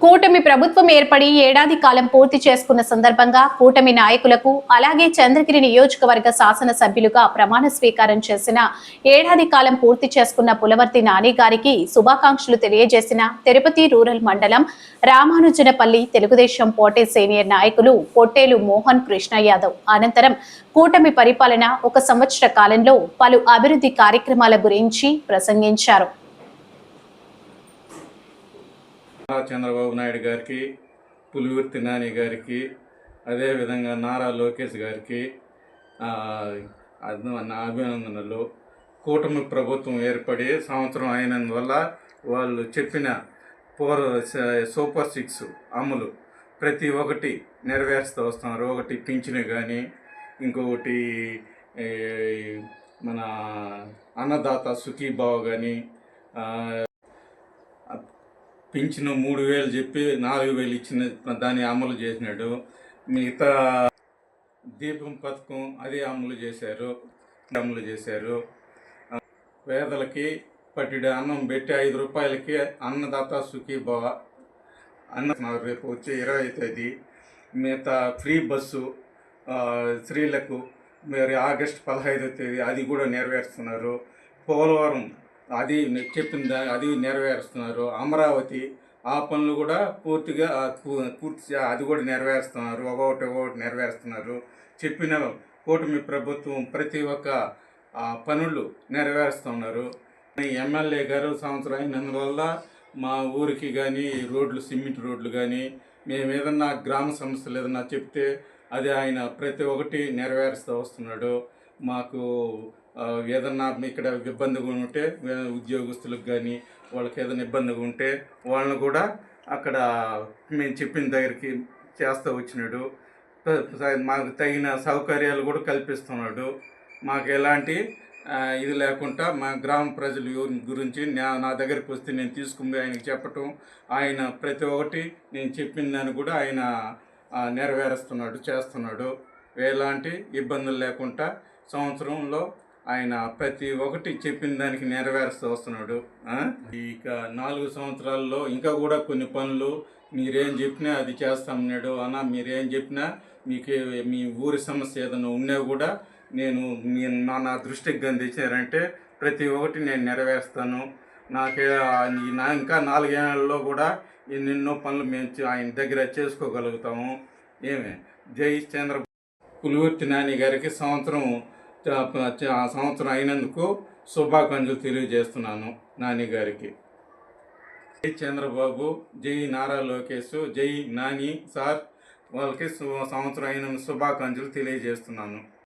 కూటమి ప్రభుత్వం ఏర్పడి ఏడాది కాలం పూర్తి చేసుకున్న సందర్భంగా కూటమి నాయకులకు అలాగే చంద్రగిరి నియోజకవర్గ శాసనసభ్యులుగా ప్రమాణ స్వీకారం చేసిన ఏడాది కాలం పూర్తి చేసుకున్న పులవర్తి నాని గారికి శుభాకాంక్షలు తెలియజేసిన తిరుపతి రూరల్ మండలం రామానుజనపల్లి తెలుగుదేశం పోటీ సీనియర్ నాయకులు పొట్టేలు మోహన్ కృష్ణ యాదవ్. అనంతరం కూటమి పరిపాలన ఒక సంవత్సర కాలంలో పలు అభివృద్ధి కార్యక్రమాల గురించి ప్రసంగించారు నారా చంద్రబాబు నాయుడు గారికి పులివర్తి నాని గారికి అదేవిధంగా నారా లోకేష్ గారికి అభినందనలు. కూటమి ప్రభుత్వం ఏర్పడి సంవత్సరం అయినందువల్ల వాళ్ళు చెప్పిన ఫోర్ సూపర్ సిక్స్ అమలు ప్రతి ఒక్కటి నెరవేరుస్తూ వస్తున్నారు. ఒకటి పింఛను కానీ ఇంకొకటి మన అన్నదాత సుఖీభావ కానీ పింఛను మూడు వేలు చెప్పి నాలుగు వేలు ఇచ్చిన దాన్ని అమలు చేసినాడు. మిగతా దీపం పథకం అది అమలు చేశారు. అమలు చేశారు. పేదలకి పట్టిడి అన్నం పెట్టి ఐదు రూపాయలకి అన్నదాత సుఖీభవ అన్న రేపు వచ్చే ఇరవై తేదీ మిగతా ఫ్రీ బస్సు స్త్రీలకు మరి ఆగస్ట్ పదహైదో తేదీ అది కూడా నెరవేరుస్తున్నారు. పోలవరం అది చెప్పింది చెప్పిన అది నెరవేరుస్తున్నారు. అమరావతి ఆ పనులు కూడా పూర్తిగా పూర్తి అది కూడా నెరవేరుస్తున్నారు. ఒకటి ఒకటి నెరవేరుస్తున్నారు. చెప్పిన కూటమి ప్రభుత్వం ప్రతి ఒక్క పనులు నెరవేరుస్తున్నారు. ఎమ్మెల్యే గారు సంవత్సరం అయినందువల్ల మా ఊరికి కానీ రోడ్లు సిమెంట్ రోడ్లు కానీ మేము ఏదన్నా గ్రామ సమస్యలు ఏదన్నా చెప్తే అది ఆయన ప్రతి ఒక్కటి నెరవేరుస్తూ వస్తున్నాడు. మాకు ఏదన్నా ఇక్కడ ఇబ్బందిగా ఉంటే ఉద్యోగస్తులకు కానీ వాళ్ళకి ఏదైనా ఇబ్బందిగా ఉంటే వాళ్ళని కూడా అక్కడ మేము చెప్పిన దగ్గరికి చేస్తూ వచ్చినాడు. మాకు తగిన సౌకర్యాలు కూడా కల్పిస్తున్నాడు. మాకు ఎలాంటి ఇది లేకుండా మా గ్రామ ప్రజల గురించి నా నా దగ్గరికి వస్తే నేను తీసుకుని ఆయనకి చెప్పటం ఆయన ప్రతి ఒక్కటి నేను చెప్పిన దాన్ని కూడా ఆయన నెరవేరుస్తున్నాడు చేస్తున్నాడు. ఎలాంటి ఇబ్బందులు లేకుండా సంవత్సరంలో ఆయన ప్రతి ఒక్కటి చెప్పిన దానికి నెరవేరుస్తూ వస్తున్నాడు. ఇక నాలుగు సంవత్సరాల్లో ఇంకా కూడా కొన్ని పనులు మీరేం చెప్పినా అది చేస్తామన్నాడు. అన్న మీరేం చెప్పినా మీకు మీ ఊరి సమస్య ఏదైనా ఉన్నా కూడా నేను మీ నా నా దృష్టికి అందించారంటే ప్రతి ఒక్కటి నేను నెరవేరుస్తాను. నాకే నా ఇంకా నాలుగేళ్ళలో కూడా ఎన్నెన్నో పనులు మేము ఆయన దగ్గర చేసుకోగలుగుతాము. ఏమే? జై చంద్ర పులివర్తి నాని గారికి సంవత్సరం సంవత్సరం అయినందుకు శుభాకాంక్షలు తెలియజేస్తున్నాను నాని గారికి. జై చంద్రబాబు జై నారా లోకేష్ జై నాని సార్ వాళ్ళకి సంవత్సరం అయిన శుభాకాంక్షలు తెలియజేస్తున్నాను.